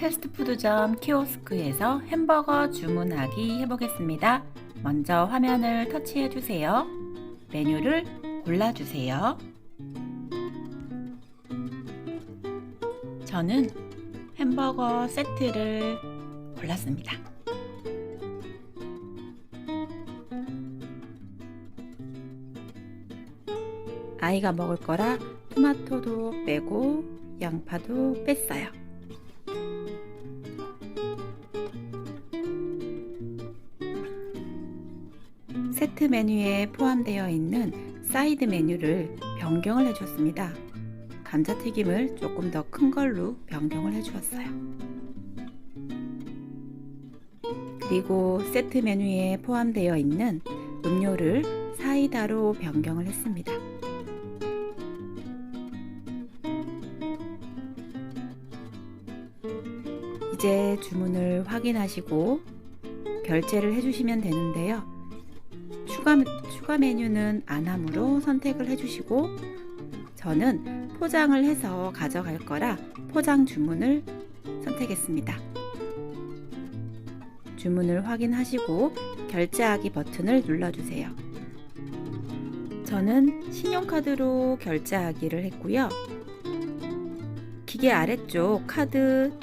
패스트푸드점 키오스크에서 햄버거 주문하기 해보겠습니다. 먼저 화면을 터치해 주세요. 메뉴를 골라주세요. 저는 햄버거 세트를 골랐습니다. 아이가 먹을 거라 토마토도 빼고 양파도 뺐어요. 세트 메뉴에 포함되어 있는 사이드 메뉴를 변경을 해주었습니다. 감자튀김을 조금 더 큰 걸로 변경을 해주었어요. 그리고 세트 메뉴에 포함되어 있는 음료를 사이다로 변경을 했습니다. 이제 주문을 확인하시고 결제를 해주시면 되는데요. 추가, 추가 메뉴는 안함으로 선택을 해주시고 저는 포장을 해서 가져갈 거라 포장 주문을 선택했습니다. 주문을 확인하시고 결제하기 버튼을 눌러주세요. 저는 신용카드로 결제하기를 했고요. 기계 아래쪽 카드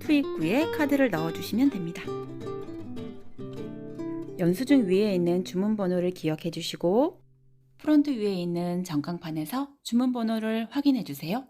투입구에 카드를 넣어주시면 됩니다. 영수증 위에 있는 주문번호를 기억해 주시고 프론트 위에 있는 전광판에서 주문번호를 확인해 주세요.